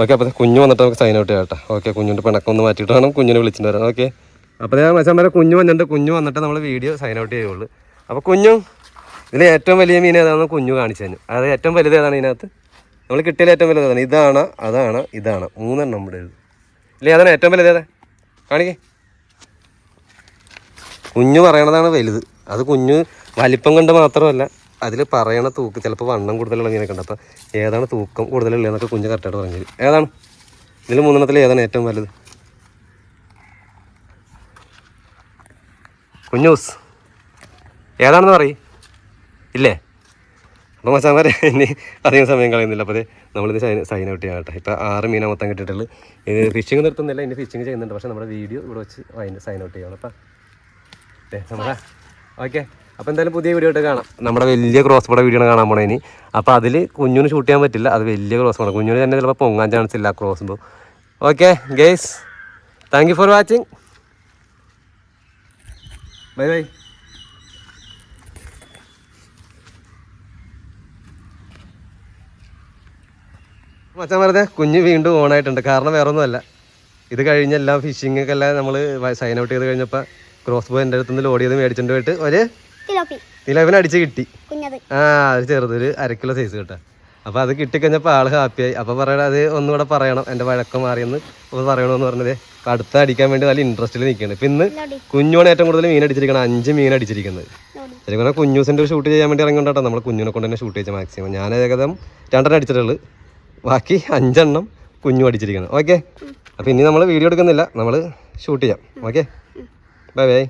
ഓക്കെ അപ്പോൾ കുഞ്ഞു വന്നിട്ട് നമുക്ക് സൈൻ ഔട്ട് കേട്ടോ. ഓക്കെ കുഞ്ഞിന്റെ പിണക്കം ഒന്ന് മാറ്റിയിട്ട് വേണം കുഞ്ഞിനെ വിളിച്ചിട്ട് വരാം ഓക്കെ അപ്പോൾ ഞാൻ മച്ചാൻ വരെ കുഞ്ഞു വന്നിട്ട് കുഞ്ഞു വന്നിട്ട് നമ്മൾ വീഡിയോ സൈൻ ഔട്ട് ചെയ്യുള്ളൂ. അപ്പോൾ കുഞ്ഞു ഇതിൽ ഏറ്റവും വലിയ മീൻ ഏതാണെന്ന് കുഞ്ഞു കാണിച്ചു തന്നു അത് ഏറ്റവും വലുത് ഏതാണ് ഇതിനകത്ത്? നമ്മൾ കിട്ടിയതിൽ ഏറ്റവും വലുത് ഏതാണ്? ഇതാണ് അതാണ് ഇതാണ്. മൂന്നെണ്ണം നമ്മുടെ ഇല്ലേ അതാണ് ഏറ്റവും വലുത് ഏതാ? കാണിക്കേ. കുഞ്ഞു പറയണതാണ് വലുത്. അത് കുഞ്ഞു വലിപ്പം കണ്ട് മാത്രമല്ല അതിൽ പറയണ തൂക്ക് ചിലപ്പോൾ വണ്ണം കൂടുതലുള്ള മീനൊക്കെ ഉണ്ട്. അപ്പോൾ ഏതാണ് തൂക്കം കൂടുതലുള്ളതെന്നൊക്കെ കുഞ്ഞ് കറക്റ്റായിട്ട് പറഞ്ഞു ഏതാണ്? ഇതിൽ മൂന്നെണ്ണത്തിൽ ഏതാണ് ഏറ്റവും വലുത്? കുഞ്ഞൂസ് ഏതാണെന്ന് പറയും. ഇല്ലേ? അപ്പോൾ മച്ചാന്മാരെ ഇനി അധികം സമയം കളയുന്നില്ല. അപ്പോൾ നമ്മളിത് സൈൻ സൈൻ ഔട്ട് ചെയ്യാം കേട്ടോ. ഇപ്പോൾ ആറ് മീന മൊത്തം കിട്ടിയിട്ടുള്ളൂ ഇത് ഫിഷിങ് നിർത്തുന്നില്ല ഇനി ഫിഷിങ് ചെയ്യുന്നുണ്ട്. പക്ഷേ നമ്മുടെ വീഡിയോ ഇവിടെ വെച്ച് സൈൻ ഔട്ട് ചെയ്യണം അപ്പം നമ്മുടെ ഓക്കെ. അപ്പോൾ എന്തായാലും പുതിയ വീഡിയോ ആയിട്ട് കാണാം. നമ്മുടെ വലിയ ക്രോസ് ബോർഡ് വീഡിയോ കാണാൻ പോണേ ഇനി. അപ്പോൾ അതിൽ കുഞ്ഞിന് ഷൂട്ട് ചെയ്യാൻ പറ്റില്ല. അത് വലിയ ക്രോസ് ബോർഡ് കുഞ്ഞിന് തന്നെ ചിലപ്പോൾ പൊങ്ങാൻ ചാൻസ് ഇല്ല crossbow okay guys thank you for watching bye bye മച്ചാൻ വെറുതെ കുഞ്ഞ് വീണ്ടും ഓണായിട്ടുണ്ട് കാരണം വേറൊന്നുമല്ല. ഇത് കഴിഞ്ഞ എല്ലാം ഫിഷിങ്ങൊക്കെ എല്ലാം നമ്മൾ സൈൻ ഔട്ട് ചെയ്ത് കഴിഞ്ഞപ്പോൾ ക്രോസ് ബോ എന്റെ അടുത്ത് നിന്ന് ലോഡ് ചെയ്ത് മേടിച്ചിട്ട് പോയിട്ട് ഒരു നിലവിന് അടിച്ച് കിട്ടി. ആ ചെറുത് ഒരു അര കിലോ സൈസ് കേട്ടോ. അപ്പോൾ അത് കിട്ടിക്കഴിഞ്ഞപ്പോൾ ആൾ ഹാപ്പിയായി അപ്പോൾ പറയണത് അത് ഒന്നുകൂടെ പറയണം എന്റെ വഴക്കം മാറിയെന്ന് അപ്പോൾ പറയണമെന്ന് പറഞ്ഞത് കടുത്ത അടുത്ത അടിക്കാൻ വേണ്ടി നല്ല ഇൻട്രസ്റ്റിൽ നിൽക്കുകയാണ് ഇപ്പം ഇന്ന് കുഞ്ഞുമാണ് ഏറ്റവും കൂടുതൽ മീൻ അടിച്ചിരിക്കണം അഞ്ച് മീൻ അടിച്ചിരിക്കുന്നത്. ശരിക്കും പറഞ്ഞാൽ കുഞ്ഞൂസിന്റെ ഷൂട്ട് ചെയ്യാൻ വേണ്ടി ഇറങ്ങിക്കൊണ്ടാട്ടോ നമ്മൾ കുഞ്ഞിനെ കൊണ്ട് തന്നെ ഷൂട്ട് ചെയ്ത മാക്സിമം ഞാൻ ഏകദേശം രണ്ടെണ്ണം അടിച്ചിട്ടുള്ളൂ. ബാക്കി അഞ്ചെണ്ണം കുഞ്ഞു അടിച്ചിരിക്കുന്നത് ഓക്കെ അപ്പോൾ ഇനി നമ്മൾ വീഡിയോ എടുക്കുന്നില്ല. നമ്മൾ ഷൂട്ട് ചെയ്യാം. Okay bye bye